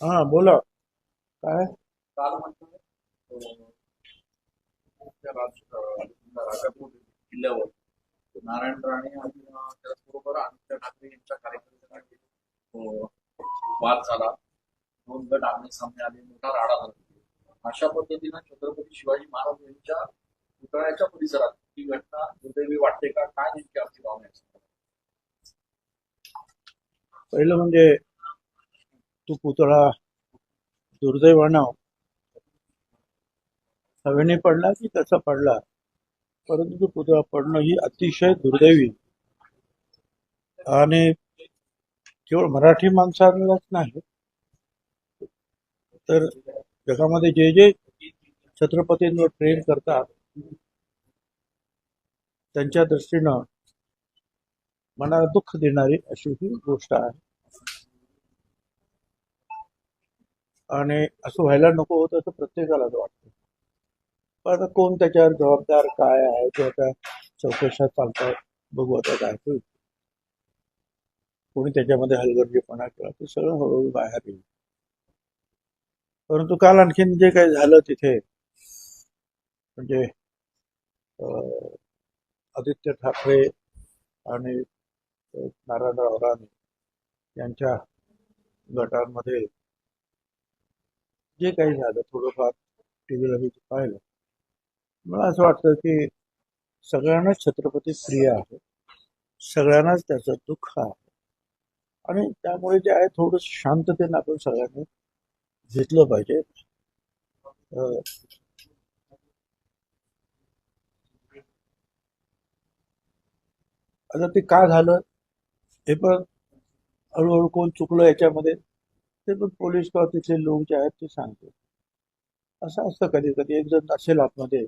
हा बोला. काय? काल म्हणतोय किल्ल्यावर नारायण राणे आणि त्याचबरोबर आदित्य ठाकरे यांच्या कार्यकर्त्यांना वाद झाला दोन गट आमने सामने आले मोठा राडा झाला अशा पद्धतीनं छत्रपती शिवाजी महाराज यांच्या पुतळ्याच्या परिसरात ही घटना दुर्दैवी वाटते का काय नेमकी आपली भावना आहे पहिलं म्हणजे तू पुतळा दुर्दैवानं हवेने पडला की त्याचा पडला. परंतु तो पुतळा पडणं ही अतिशय दुर्दैवी. आणि केवळ मराठी माणसांनाच नाही तर जगामध्ये जे जे छत्रपतींवर प्रेम करतात त्यांच्या दृष्टीनं मनाला दुःख देणारी अशी ही गोष्ट आहे. आणि असं व्हायला नको होतं असं प्रत्येकालाच वाटतं. पण आता कोण त्याच्यावर जबाबदार काय आहे ते आता चौकशा चालतात बघू आता काय होईल. कोणी त्याच्यामध्ये हलगर्जीपणा केला ते सगळं हळूहळू बाहेर येईल. परंतु काल आणखीन जे काही झालं तिथे म्हणजे अं, आदित्य ठाकरे आणि नारायणराव राणे यांच्या गटांमध्ये जे काही झालं थोडंफार टीव्हीला मी पाहिलं मला असं वाटतं की सगळ्यांनाच छत्रपती प्रिय आहे. सगळ्यांनाच त्याचं दुःख आहे. आणि त्यामुळे जे आहे थोडं शांततेनं आपण सगळ्यांनी घेतलं पाहिजे. अं, आता ते का झालं हे पण हळूहळू कोण चुकलं याच्यामध्ये ते पण पोलीस किंवा तिथले लोक जे आहेत ते सांगते असं असतं कधी कधी. एक जण असेल आतमध्ये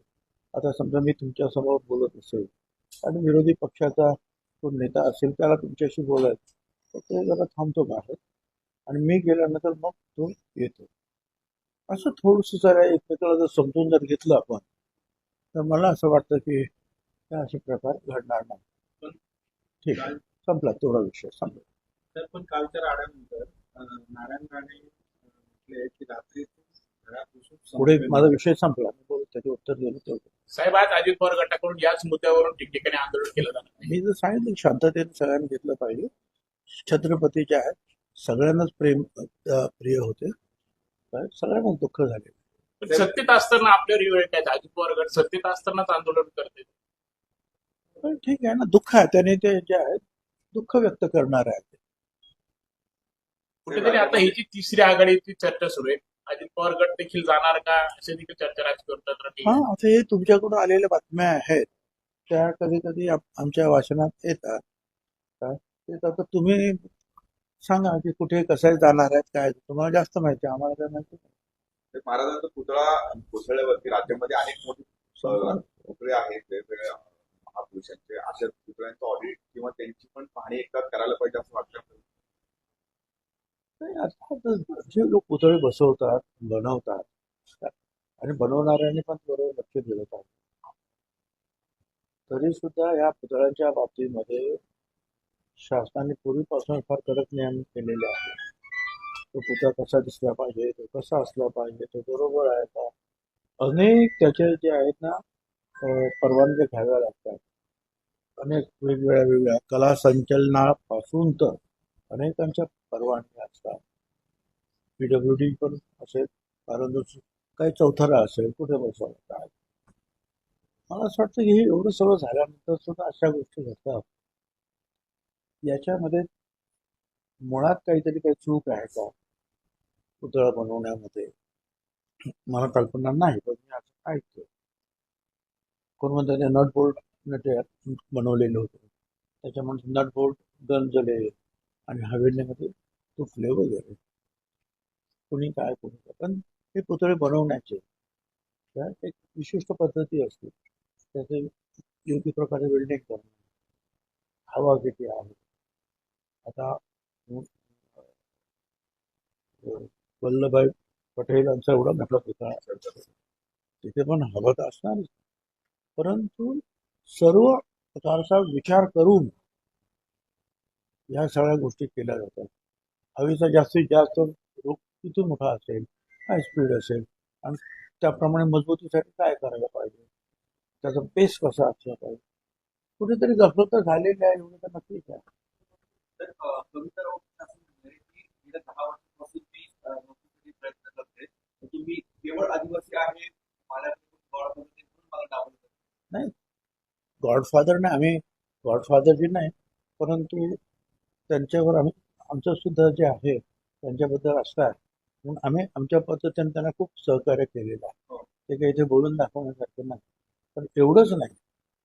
आता समजा मी तुमच्यासमोर बोलत असेल आणि विरोधी पक्षाचा कोण नेता असेल त्याला तुमच्याशी बोलायचं तर ते जरा थांबतो बाहेर आणि मी गेल्यानंतर मग तो येतो. असं थोडंसं जरा एकमेकाला जर समजून जर घेतलं आपण तर मला असं वाटतं की त्या असे प्रकार घडणार नाही. ठीक आहे. संपला. तेवढा विषय संपला. तर पण कालच्या अं, नारायण राणे अं, म्हटले की रात्री घरात बसून पुढे माझा विषय संपला. त्याचे उत्तर दिलं तेवढं साहेब आज अजित पवार गटाकडून याच मुद्द्यावरून ठिकठिकाणी आंदोलन केलं जाणार. मी जर सांगितलं की शांततेने सगळ्यांनी घेतलं पाहिजे. छत्रपती जे आहेत सगळ्यांनाच प्रेम प्रिय होते. काय सगळ्यांनाच दुःख झाले सत्तेत असताना आपल्यावर ही वेळ काय? अजित पवार गट सत्तेत असतानाच आंदोलन करते. पण ठीक आहे ना दुःख आहे. त्याने ते जे आहेत दुःख व्यक्त करणार आहेत. कुठेतरी आता ही जी तिसरी आघाडीची चर्चा सुरू आहे अजित पवार गट देखील जाणार का? असे देखील चर्चा राजकारणात हा आता हे तुमच्याकडून आलेल्या बातम्या आहेत. त्या कधी कधी आमच्या वाचनात येतात. काय ते आता तुम्ही सांगा की कुठे कसं जाणार आहेत काय? तुम्हाला जास्त माहिती आहे आम्हाला काय माहिती महाराजांचा पुतळा कोसळल्यावरती राज्यामध्ये अनेक मोठे पुतळे आहेत. वेगवेगळ्या महापुरुषांचे अशा पुतळ्यांचं ऑडिट किंवा त्यांची पण पाहणी एकदा करायला पाहिजे असं वाटतं. अर्थातच जे लोक पुतळे बसवतात बनवतात. आणि बनवणाऱ्यांनी पण बरोबर लक्ष दिलं पाहिजे. तरी सुद्धा या पुतळ्यांच्या बाबतीमध्ये शासनाने पूर्वीपासून फार कडक नियम केलेले आहेत. तो पुतळा कसा दिसला पाहिजे तो कसा असला पाहिजे तो बरोबर आहे का? अनेक त्याचे जे आहेत ना परवानग्या घ्याव्या लागतात. अनेक वेगवेगळ्या वेगळ्या कला संचलनापासून तर अनेकांच्या परवानग्या असतात. पीडब्ल्यू डी पण असेल कारण काही चौथारा असेल कुठे बसवलं काय मला असं वाटतं की हे एवढं सगळं झाल्यानंतर सुद्धा अशा गोष्टी घडतात. याच्यामध्ये मुळात काहीतरी काही चूक आहे का? पुतळा बनवण्यामध्ये. मला कल्पना नाही पण मी असं ऐकतो कोण म्हणतात नट बोल्ट ते बनवलेले होते. त्याच्यामुळे नट बोल्ट गंजले आणि हवेलीमध्ये फ्लेवर वगैरे. कोणी काय करू काय. पण हे पुतळे बनवण्याचे त्यात एक विशिष्ट पद्धती असते. त्याचे योग्य प्रकारे वेल्डिंग करणे. हवा किती आहे? आता वल्लभभाई पटेल यांचा एवढा मोठा पुतळा तिथे पण हवा तर असणारच. परंतु सर्व प्रकारचा विचार करून ह्या सगळ्या गोष्टी केल्या जातात. हवेचा जास्तीत जास्त रोग किती मोठा असेल काय स्पीड असेल आणि त्याप्रमाणे मजबूतीसाठी काय करायला पाहिजे? त्याचा पेस कसा असला पाहिजे? कुठेतरी गफलत झालेली आहे एवढं तर नक्कीच आहे. तर अ, कविता राऊत असं म्हणले की गेल्या दहा वर्षापासून मी अ, नोकरीसाठी प्रयत्न करते. तर तुम्ही केवळ आदिवासी आहे मला म्हणून मला डावलं गॉडफादर नाही आम्ही गॉडफादरची नाही परंतु त्यांच्यावर आम्ही आमचं सुद्धा जे आहे त्यांच्याबद्दल असं आहे. म्हणून आम्ही आमच्या पद्धतीने त्यांना खूप सहकार्य केलेलं आहे. ते काही इथे बोलून दाखवण्यासारखं नाही. पण एवढंच नाही.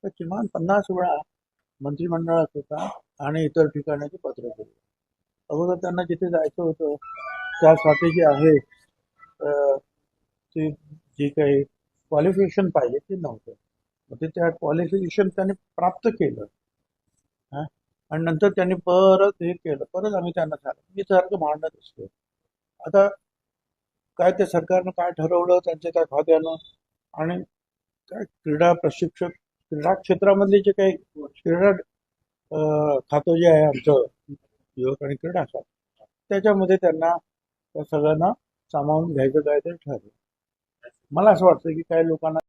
तर किमान पन्नास वेळा मंत्रिमंडळात होता आणि इतर ठिकाणी ते पत्र केलं. अगोदर त्यांना जिथे जायचं होतं त्यासाठी जे आहे ते जे काही क्वालिफिकेशन पाहिजे ते नव्हतं. मग ते त्या क्वालिफिकेशन त्यांनी प्राप्त केलं. हा आणि नंतर त्यांनी परत हे केलं. परत आम्ही त्यांना सांगितलं मी सारखं भांडणं असतो आता काय ते सरकारनं काय ठरवलं त्यांच्या त्या खात्यानं आणि काय क्रीडा प्रशिक्षक क्रीडा क्षेत्रामधले जे काही क्रीडा खातं जे आहे आमचं युवक आणि क्रीडा खातं त्याच्यामध्ये त्यांना त्या सगळ्यांना सामावून घ्यायचं काय ते ठरलं. मला असं वाटतं की काही लोकांना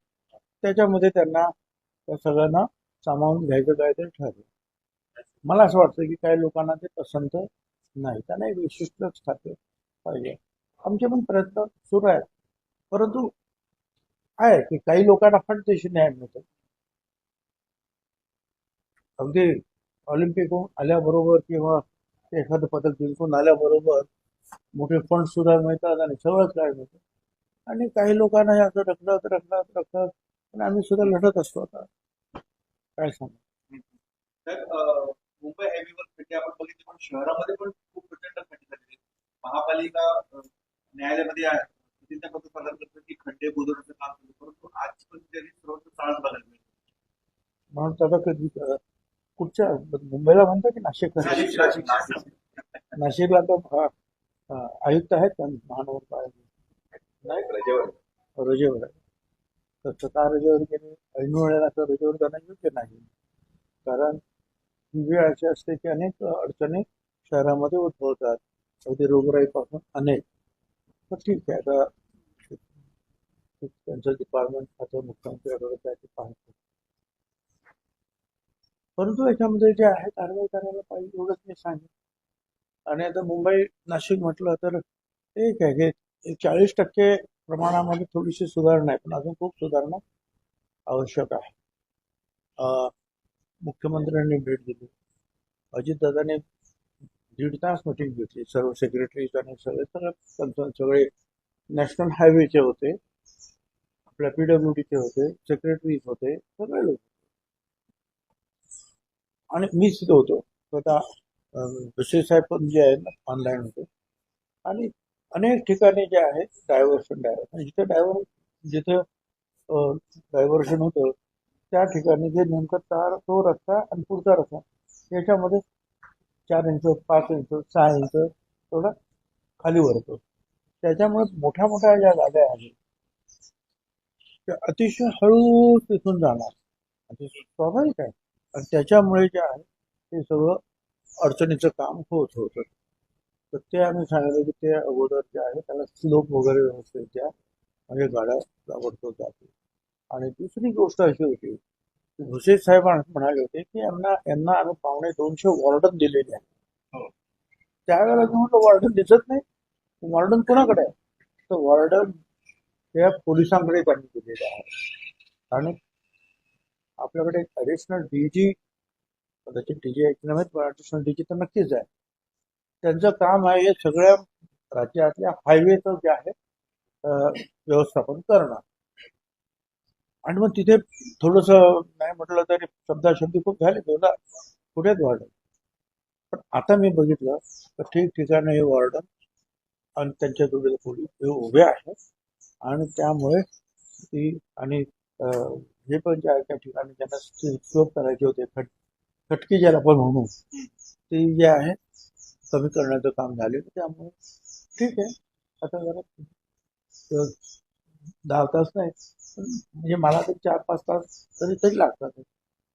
त्याच्यामध्ये त्यांना त्या सगळ्यांना सामावून घ्यायचं काय ते ठरलं. मला असं वाटतं की काही लोकांना ते पसंत नाही. त्यांना एक विशिष्ट खाते पाहिजे. आमचे पण प्रयत्न सुरू आहेत. परंतु आहे की काही लोकांना फटदेशी न्याय मिळतो. अगदी ऑलिम्पिकहून आल्याबरोबर किंवा एखादं पदक जिंकून आल्याबरोबर मोठे फंड सुद्धा मिळतात आणि सगळंच काय मिळतं. आणि काही लोकांना हे असं रखडत रखडत रखडत आणि आम्ही सुद्धा लढत असतो आता. काय सांगू? तर मुंबई हायवेवर खड्डे आपण बघितले पण शहरामध्ये पण खूप प्रचंड खड्डे झालेले आहेत. महापालिका न्यायालयामध्ये आहे. तिथे त्याबद्दल सादर की खड्डे बुजवण्याचं काम केलं परंतु आज पण त्यांनी सर्वत्र चाळच बघायला मिळते. म्हणून त्याचा कधी कुठच्या मुंबईला म्हणतो की नाशिक नाशिक- नाशिक- नाशिक. नाशिकला तर आयुक्त आहेत का महानगरपालिका नाही रजेवर. रजेवर आहे. तर स्वतः रजेवर गेले ऐन वेळेला तर रजेवर जाणं योग्य नाही. कारण वेळ अशी असते की अनेक अडचणी शहरामध्ये उद्भवतात. अगदी रोगराईपासून अनेक. तर ठीक आहे आता त्यांचं डिपार्टमेंट खातं मुख्यमंत्री आढळत आहे ते पाहतो. परंतु याच्यामध्ये जे आहे कारवाई करायला पाहिजे एवढंच मी सांगेन. आणि आता मुंबई नाशिक म्हटलं तर ठीक आहे की चाळीस टक्के प्रमाणामध्ये थोडीशी सुधारणा आहे पण अजून खूप सुधारणा आवश्यक आहे. मुख्यमंत्र्यांनी भेट दिली. अजितदादाने दीड तास मिटिंग घेतली. सर्व सेक्रेटरीज आणि सगळे सगळे सगळे नॅशनल हायवेचे होते. आपल्या पीडब्ल्यूडीचे होते सेक्रेटरीज होते सगळे लोक. आणि मी तिथे होतो. स्वतः दुसरे साहेब पण जे आहेत ऑनलाईन होते. आणि अनेक ठिकाणी जे आहेत डायव्हर्शन डायव्हर्शन जिथे डायव्हर जिथं डायव्हर्शन होतं त्या ठिकाणी जे नेमकं तार तो रस्ता आणि पुढचा रस्ता याच्यामध्ये चार इंच पाच इंच सहा इंच थोडा खाली वरतो त्याच्यामुळे मोठ्या मोठ्या ज्या गाड्या आहेत त्या अतिशय हळू तिथून जाणार. आणि स्वाभाविक आहे. आणि त्याच्यामुळे जे आहे ते सगळं अडचणीचं काम होत होतं. तर ते आम्ही सांगितलं की ते अगोदर जे आहे त्याला स्लोप वगैरे व्यवस्थित द्या. म्हणजे गाड्या ताबडतोब जातील. आणि दुसरी गोष्ट अशी होती की भुसे साहेब म्हणाले होते की यांना यांना आम्ही पावणे दोनशे वॉर्डन दिलेले आहे हो. त्यावेळेला मी म्हटलं वॉर्डन दिसत नाही. वॉर्डन कोणाकडे आहे? तर वॉर्डन त्या पोलिसांकडे त्यांनी दिलेले आहे. आणि आपल्याकडे ॲडिशनल डी जी कदाचित डी जी ऐकलं माहीत पण ॲडिशनल डी जी तर नक्कीच आहे. त्यांचं काम आहे हे सगळ्या राज्यातल्या हायवेचं जे आहे व्यवस्थापन करणं. आणि मग तिथे थोडस नाही म्हटलं तरी शब्दाशब्दी खूप झाले दोनदा पुढेच वाढलं पण आता मी बघितलं तर ठिकठिकाणी हे वॉर्डन आणि त्यांच्या जोडीला पोलीस हे उभे आहेत आणि त्यामुळे ती आणि हे पण जे आहे त्या ठिकाणी ज्यांना स्लोप करायचे होते खट खटकी ज्याला पण म्हणू ते जे आहे कमी करण्याचं काम झालेलं त्यामुळे ठीक आहे. आता जरा दहा तास नाही म्हणजे मला तर चार पाच तास तरी तरी लागतात.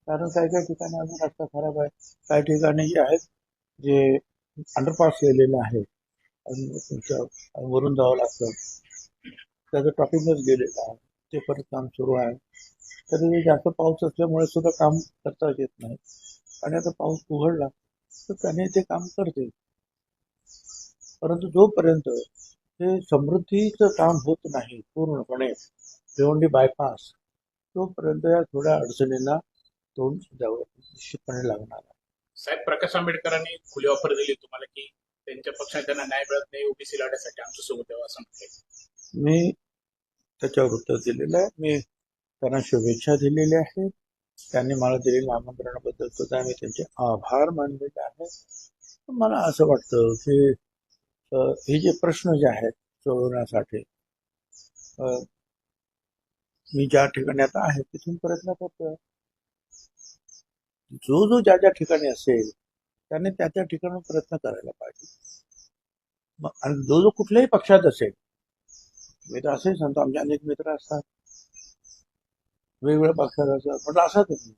कारण काही काही ठिकाणी अजून रस्ता खराब आहे. काही ठिकाणी जे आहेत जे अंडरपास केलेलं आहे तुमच्या वरून जावं लागतं. त्याचं टॉपिकच गेलेलं आहे. ते परत काम सुरू आहे. तरी जास्त पाऊस असल्यामुळे सुद्धा काम करता येत नाही. आणि आता पाऊस उघडला तर त्याने ते काम करते. परंतु जोपर्यंत ते समृद्धीचं काम होत नाही पूर्णपणे भिवंडी बायपास तोपर्यंत या थोड्या अडचणींना तोंड द्यावं निश्चितपणे लागणार आहे. साहेब प्रकाश आंबेडकरांनी खुली ऑफर दिली तुम्हाला की त्यांच्या पक्षात त्यांना न्याय मिळत नाही ओबीसी लढ्यासाठी आमच्यासोबत असं म्हटलंय. मी त्याच्यावर उत्तर दिलेलं आहे. मी त्यांना शुभेच्छा दिलेल्या आहेत. त्यांनी मला दिलेल्या आमंत्रणाबद्दल सुद्धा मी त्यांचे आभार मानलेले आहेत. मला असं वाटतं की हे जे प्रश्न जे आहेत सोडवण्यासाठी मी ज्या ठिकाणी आता आहे तिथून प्रयत्न करतोय. जो जो ज्या ज्या ठिकाणी असेल त्याने त्या त्या ठिकाणी प्रयत्न करायला पाहिजे. आणि जो जो कुठल्याही पक्षात असेल मी तर असेही सांगतो आमचे अनेक मित्र असतात. वेगवेगळ्या पक्षात असतात म्हटलं असंच नाही.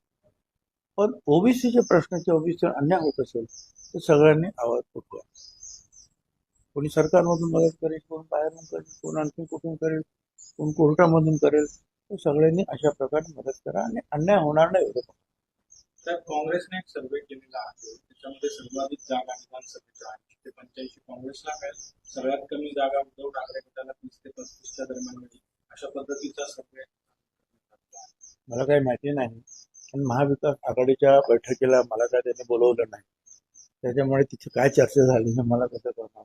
पण ओबीसीचे प्रश्नाचे ओबीसी अन्याय होत असेल तर सगळ्यांनी आवाज उठवा कोणी सरकारमधून मदत करेल कोण बाहेरून करेल कोण आणखी कुठून करेल कोण कोर्टामधून करेल सगळ्यांनी अशा प्रकारे मदत करा आणि अन्याय होणार नाही एवढं. तर काँग्रेसने एक सर्वे केलेला आहे. त्याच्यामध्ये सर्वाधिक जागा विधानसभेच्या आहेत. ते पंच्याऐंशी काँग्रेसला मिळेल. सगळ्यात कमी जागा उद्धव ठाकरे गटाला तीस ते पस्तीसच्या दरम्यान मिळेल. अशा पद्धतीचा सर्वे मला काही माहिती नाही. पण महाविकास आघाडीच्या बैठकीला मला काय त्यांनी बोलवलं नाही. त्याच्यामुळे तिथे काय चर्चा झाली हे मला कसं करणार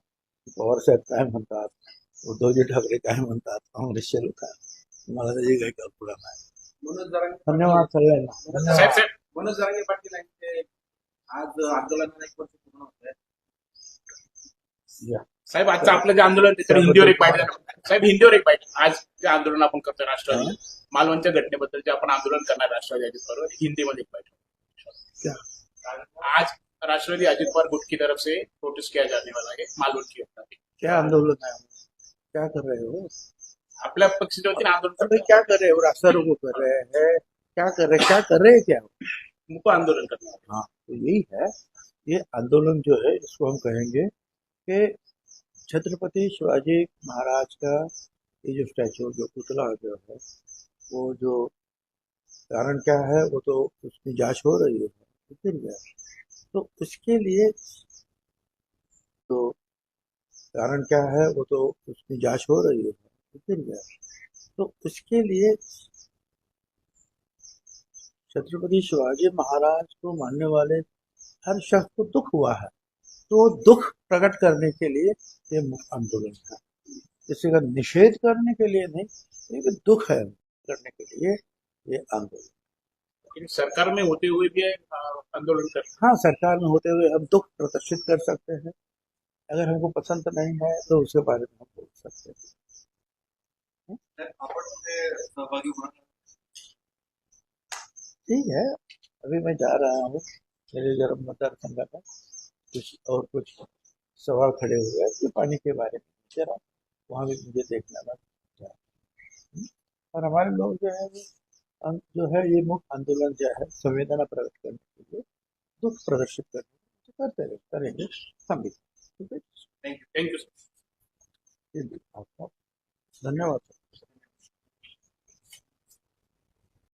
पवार साहेब काय म्हणतात? उद्धवजी ठाकरे काय म्हणतात? काँग्रेसचे लोक? मला त्याची काही कल्पना नाही. मनोज जरांगे धन्यवाद सगळ्यांना. साहेब धन्यवाद. साहेब मनोज जरांगे पाटील यांचे आज आंदोलनाला एक वर्ष पूर्ण होत आहे. या. साहेब आजचं आपलं जे आंदोलन त्याच्यावर हिंदीवर एक ना. साहेब हिंदीवर एक बाईट आज जे आंदोलन आपण करतोय राष्ट्रवादी मालवणच्या घटनेबद्दल जे आपण आंदोलन करणार राष्ट्रवादी अजित पवार हिंदीमध्ये एक क्या? आज राष्ट्रवादी अजित पवार गुट की तरफ से प्रोटेस्ट किया जाने वाला है मालवण की घटना पे क्या आंदोलन है क्या कर रहे हो? आपल्या पक्षाच्या वतीने आंदोलन क्या कर रहे हो? रास्ता रोको कर रहे हैं। क्या कर रहे क्या कर रहे हैं क्या? मुक आंदोलन करणार हाँ। तो यही है। ये आंदोलन जो है इसको हम कहेंगे कि छत्रपति शिवाजी महाराज का ये जो स्टैचू जो पुतला जो है वो जो कारण क्या है वो तो उसकी जाँच हो रही है। तो तो उसके लिए तो कारण क्या है वो तो उसकी जाँच हो रही है। तो गिर गया। तो उसके लिए छत्रपति शिवाजी महाराज को मानने वाले हर शख्स को दुख हुआ है। तो दुख प्रकट करने के लिए ये आंदोलन है किसी का निषेध करने के लिए नहीं एक दुख है करने के लिए ये आंदोलन। लेकिन सरकार में होते हुए भी आंदोलन कर हाँ सरकार में होते हुए हम दुख प्रदर्शित कर सकते हैं। अगर हमको पसंद नहीं है तो उसके बारे में हम बोल सकते हैं। ठीक है अभी मैं जा रहा हूँ। मेरे जरा मतदार संघ में कुछ और कुछ सवाल खड़े हुए हैं कि पानी के बारे में जरा वहाँ भी मुझे देखना लगा और हमारे लोग जो है वो जो है ये मुख्य आंदोलन जो है संवेदना प्रकट करने के लिए दुख प्रदर्शित करने के लिए करते करेंगे भी ठीक है? थँक्यू थँक्यू जी, जी, आपका धन्यवाद.